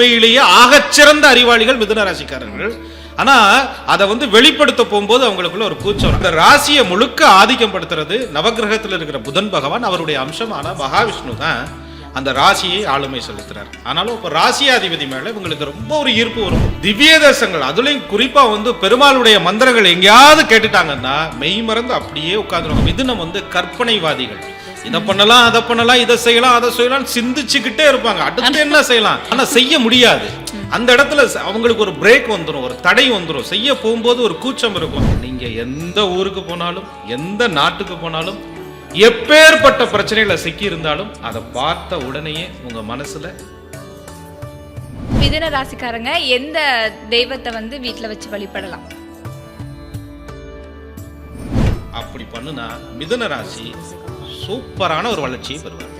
உண்மையிலேயே ஆகச்சிறந்த அறிவாளிகள் மிதுன ராசிக்காரர்கள். ஆனா அதை வந்து வெளிப்படுத்த போகும்போது அவங்களுக்குள்ள ஒரு கூச்சம். அந்த ராசியை முழுக்க ஆதிக்கம் படுத்துறது நவகிரகத்தில் இருக்கிற புதன் பகவான் அவருடைய அம்சமான மகாவிஷ்ணு தான் அந்த ராசியை ஆளுமை செலுத்துறார். ஆனாலும் இப்போ ராசியாதிபதி மேலே இவங்களுக்கு ரொம்ப ஒரு ஈர்ப்பு வரும். திவ்ய தேசங்கள் அதுலயும் குறிப்பா வந்து பெருமாளுடைய மந்திரங்கள் எங்கேயாவது கேட்டுட்டாங்கன்னா மெய் மறந்து அப்படியே உட்காந்துருவாங்க மிதுனம் வந்து கற்பனைவாதிகள். இதை பண்ணலாம் அதை பண்ணலாம் இதை செய்யலாம் அதை செய்யலாம் சிந்திச்சுக்கிட்டே இருப்பாங்க. அடுத்து என்ன செய்யலாம்? ஆனா செய்ய முடியாது. அந்த இடத்துல அவங்களுக்கு ஒரு பிரேக் வந்துடும் ஒரு தடை வந்துடும் செய்ய போகும்போது ஒரு கூச்சம் இருக்கும். நீங்க எந்த ஊருக்கு போனாலும் எந்த நாட்டுக்கு போனாலும் எப்பேற்பட்ட பிரச்சனைகளை சிக்கி இருந்தாலும் அதை பார்த்த உடனேயே உங்க மனசுல மிதுன ராசிக்காரங்க எந்த தெய்வத்தை வந்து வீட்ல வச்சு வழிபடலாம்? அப்படி பண்ணுனா மிதுன ராசி சூப்பரான ஒரு வளர்ச்சியை பெறுவார்.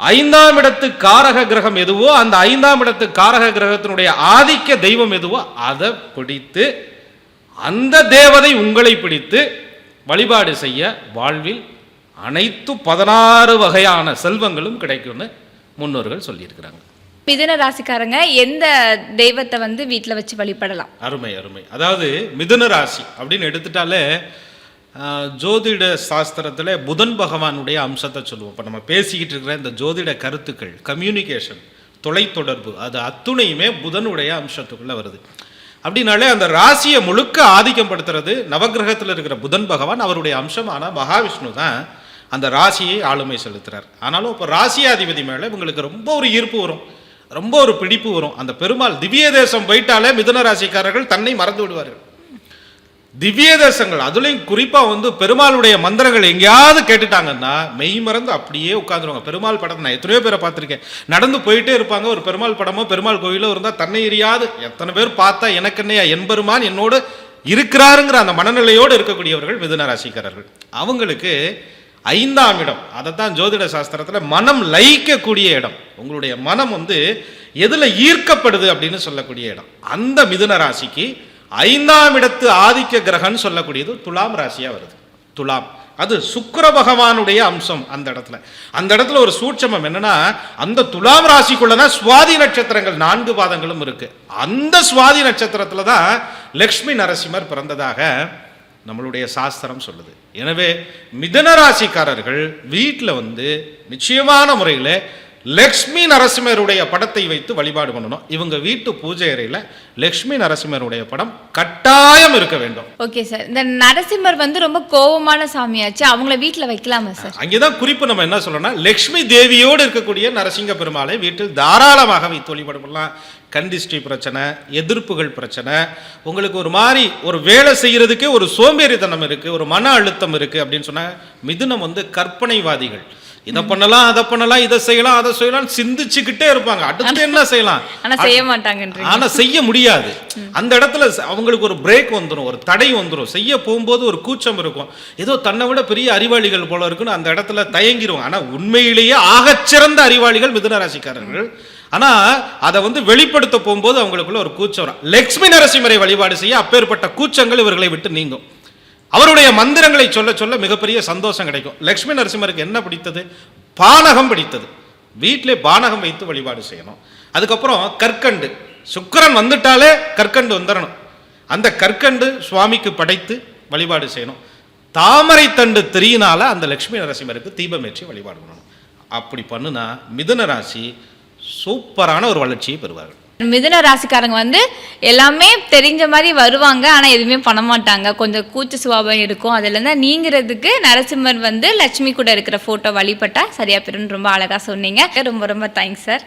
ஐந்தாம் இடத்து காரக கிரகம் எதுவோ அந்த ஐந்தாம் இடத்து காரக கிரகத்தினுடைய ஆதிக்க தெய்வம் எதுவோ அதை பிடித்து அந்த தேவதை உங்களை பிடித்து வழிபாடு செய்ய வாழ்வில் அனைத்து பதினாறு வகையான செல்வங்களும் கிடைக்கும்னு முன்னோர்கள் சொல்லியிருக்கிறாங்க. மிதுன ராசிக்காரங்க எந்த தெய்வத்தை வந்து வீட்டில் வச்சு வழிபடலாம்? அருமை அருமை. அதாவது மிதுன ராசி அப்படின்னு எடுத்துட்டாலே ஜோதிட சாஸ்திரத்தில் புதன் பகவானுடைய அம்சத்தை சொல்லுவோம். இப்போ நம்ம பேசிக்கிட்டு இருக்கிற இந்த ஜோதிட கருத்துக்கள் கம்யூனிகேஷன் தொலைத்தொடர்பு அது அத்துணையுமே புதனுடைய அம்சத்துக்குள்ளே வருது. அப்படின்னாலே அந்த ராசியை முழுக்க ஆதிக்கம் படுத்துறது நவகிரகத்தில் இருக்கிற புதன் பகவான் அவருடைய அம்சமான மகாவிஷ்ணு தான் அந்த ராசியை ஆளுமை செலுத்துறார். ஆனாலும் இப்போ ராசியாதிபதி மேலே இவங்களுக்கு ரொம்ப ஒரு ஈர்ப்பு வரும். ரொம்ப ஒரு பிடிப்பு வரும். அந்த பெருமாள் திவ்ய தேசம் போயிட்டாலே மிதுன ராசிக்காரர்கள் தன்னை மறந்து விடுவார்கள். திவ்ய தேசங்கள் அதுலேயும் குறிப்பாக வந்து பெருமாளுடைய மந்திரங்கள் எங்கேயாவது கேட்டுட்டாங்கன்னா மெய் மறந்து அப்படியே உட்காந்துருவாங்க பெருமாள் படத்தை நான் எத்தனையோ பேரை பார்த்துருக்கேன். நடந்து போயிட்டே இருப்பாங்க. ஒரு பெருமாள் படமோ பெருமாள் கோயிலோ இருந்தால் தன்னை எரியாது. எத்தனை பேர் பார்த்தா எனக்கு என்னையா? என் பெருமான் என்னோடு இருக்கிறாருங்கிற அந்த மனநிலையோடு இருக்கக்கூடியவர்கள் மிதுன ராசிக்காரர்கள் அவங்களுக்கு ஐந்தாம் இடம். அதைத்தான் ஜோதிட சாஸ்திரத்தில் மனம் லயிக்கக்கூடிய இடம். உங்களுடைய மனம் வந்து எதில் ஈர்க்கப்படுது அப்படின்னு சொல்லக்கூடிய இடம். அந்த மிதுன ராசிக்கு ஐந்தாம் இடத்து ஆதிக்க கிரகம்னு சொல்லக்கூடியது துலாம் ராசியாக வருது. துலாம். அது சுக்கர பகவானுடைய அம்சம் அந்த இடத்துல. அந்த இடத்துல ஒரு சூட்சமம் என்னன்னா அந்த துலாம் ராசிக்குள்ளதான் சுவாதி நட்சத்திரங்கள் நான்கு பாதங்களும் இருக்கு. அந்த சுவாதி நட்சத்திரத்தில் தான் லக்ஷ்மி நரசிம்மர் பிறந்ததாக நம்மளுடைய சாஸ்திரம் சொல்லுது. எனவே மிதன ராசிக்காரர்கள் வீட்டில் வந்து நிச்சயமான முறையில் லக்ஷ்மி நரசிம்மருடைய படத்தை வைத்து வழிபாடு பண்ணணும். இவங்க வீட்டு பூஜை அறையில் லக்ஷ்மி நரசிம்மருடைய படம் கட்டாயம் இருக்க வேண்டும். ஓகே சார் இந்த நரசிம்மர் வந்து ரொம்ப கோவமான சாமியாச்சு. அவங்கள வீட்டில் வைக்கலாமா சார் அங்கேதான் குறிப்பு நம்ம என்ன சொல்லணும்னா லக்ஷ்மி தேவியோடு இருக்கக்கூடிய நரசிங்க பெருமாளை வீட்டில் தாராளமாக வைத்து வழிபாடு பண்ணலாம். கண்டிஸ்டி பிரச்சனை எதிர்ப்புகள் பிரச்சனை உங்களுக்கு ஒரு மாதிரி ஒரு வேலை செய்யறதுக்கே ஒரு சோம்பேறித்தனம் இருக்கு ஒரு மன அழுத்தம் இருக்கு அப்படின்னு சொன்னா மிதுனம் வந்து கற்பனைவாதிகள். இதை பண்ணலாம் அதை பண்ணலாம் இதை செய்யலாம் அதை செய்யலாம் சிந்திச்சுக்கிட்டே இருப்பாங்க. அடுத்து என்ன செய்யலாம்? ஆனா செய்ய மாட்டாங்கன்றீங்க. ஆனா செய்ய முடியாது. அந்த இடத்துல அவங்களுக்கு ஒரு பிரேக் வந்துடும் ஒரு தடை வந்துடும் செய்ய போகும்போது ஒரு கூச்சம் இருக்கும். ஏதோ தன்னை விட பெரிய அறிவாளிகள் போல இருக்குன்னு அந்த இடத்துல தயங்கிருவாங்க ஆனா உண்மையிலேயே ஆகச்சிறந்த அறிவாளிகள் மிதுன ராசிக்காரர்கள். ஆனா அதை வந்து வெளிப்படுத்த போகும்போது அவங்களுக்குள்ள ஒரு கூச்சம் வரும். லக்ஷ்மி நரசிம்மரை வழிபாடு செய்ய அப்பேற்பட்ட கூச்சங்கள் இவர்களை விட்டு நீங்கும். அவருடைய மந்திரங்களை சொல்ல சொல்ல மிகப்பெரிய சந்தோஷம் கிடைக்கும். லக்ஷ்மி நரசிம்மருக்கு என்ன பிடித்தது? பானகம் பிடித்தது. வீட்டிலே பானகம் வைத்து வழிபாடு செய்யணும். அதுக்கப்புறம் கற்கண்டு. சுக்கிரன் வந்துட்டாலே கற்கண்டு வந்துடணும் அந்த கற்கண்டு சுவாமிக்கு படைத்து வழிபாடு செய்யணும். தாமரை தண்டு தெரியினால அந்த லக்ஷ்மி நரசிம்மருக்கு தீபம் ஏற்றி வழிபாடு பண்ணணும். அப்படி பண்ணுனா மிதுன ராசி சூப்பரான ஒரு வளர்ச்சியை பெறுவார்கள். மிதுன ராசிக்காரங்க வந்து எல்லாமே தெரிஞ்ச மாதிரி வருவாங்க ஆனால் எதுவுமே பண்ண மாட்டாங்க கொஞ்சம் கூச்ச சுபாவம் இருக்கும். அதுலேருந்து நீங்கிறதுக்கு நரசிம்மர் வந்து லட்சுமி கூட இருக்கிற ஃபோட்டோ வழிபட்டா சரியாக பெருன்னு ரொம்ப அழகாக சொன்னீங்க. ரொம்ப ரொம்ப தேங்க்ஸ் சார்